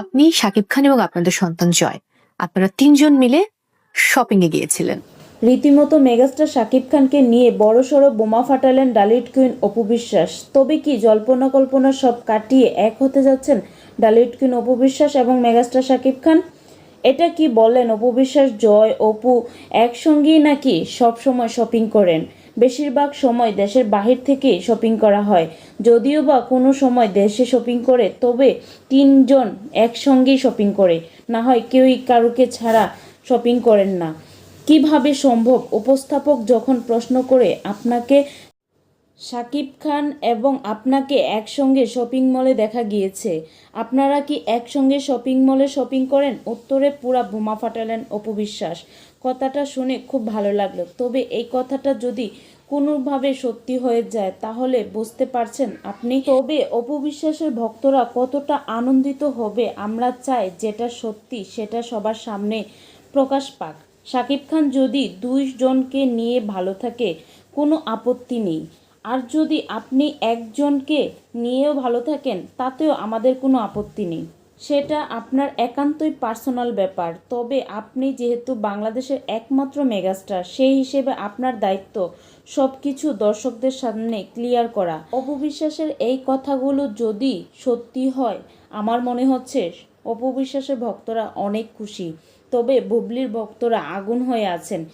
আপনি শাকিব খান এবং আপনাদের সন্তান জয়। আপনারা তিনজন মিলে শপিং এ গিয়েছিলেন। রীতিমতো মেগাস্টার শাকিব খানকে নিয়ে বড়সড় বোমা ফাটালেন ডালিট কুইন অপু বিশ্বাস। তবে কি জল্পনা কল্পনা সব কাটিয়ে এক হতে যাচ্ছেন ডালিট কুইন অপু বিশ্বাস এবং মেগাস্টার শাকিব খান? এটা কি বলেন অপু বিশ্বাস, জয়, অপু একসঙ্গেই নাকি সব সময় শপিং করেন? বেশিরভাগ সময় দেশের বাহির থেকে শপিং করা হয়। যদিও বা কোনো সময় দেশে শপিং করে, তবে তিনজন একসঙ্গেই শপিং করে। না হয় কেউই কারুকে ছাড়া শপিং করেন না। কীভাবে সম্ভব? উপস্থাপক যখন প্রশ্ন করে, আপনাকে শাকিব খান এবং আপনাকে একসঙ্গে শপিং মলে দেখা গিয়েছে। আপনারা কি একসঙ্গে শপিং মলে শপিং করেন? উত্তরে পুরা বোমা ফাটালেন অপবিশ্বাস কথাটা শুনে খুব ভালো লাগল। তবে এই কথাটা যদি কোনোভাবে সত্যি হয়ে যায়, তাহলে বুঝতে পারছেন আপনি। তবে অপবিশ্বাসের ভক্তরা কতটা আনন্দিত হবে, আমরা চাই যেটা সত্যি, সেটা সবার সামনে প্রকাশ পাক। শাকিব খান যদি দুই জনকে নিয়ে ভালো থাকে, কোনো আপত্তি নেই। আর যদি আপনি একজনকে নিয়েও ভালো থাকেন, তাতেও আমাদের কোনো আপত্তি নেই। সেটা আপনার একান্তই পার্সোনাল ব্যাপার। তবে আপনি যেহেতু বাংলাদেশের একমাত্র মেগাস্টার, সেই হিসেবে আপনার দায়িত্ব সব কিছু দর্শকদের সামনে ক্লিয়ার করা। অপবিশ্বাসের এই কথাগুলো যদি সত্যি হয়, আমার মনে হচ্ছে অপবিশ্বাসের ভক্তরা অনেক খুশি। তবে বুবলির ভক্তরা আগুন হয়ে আছেন।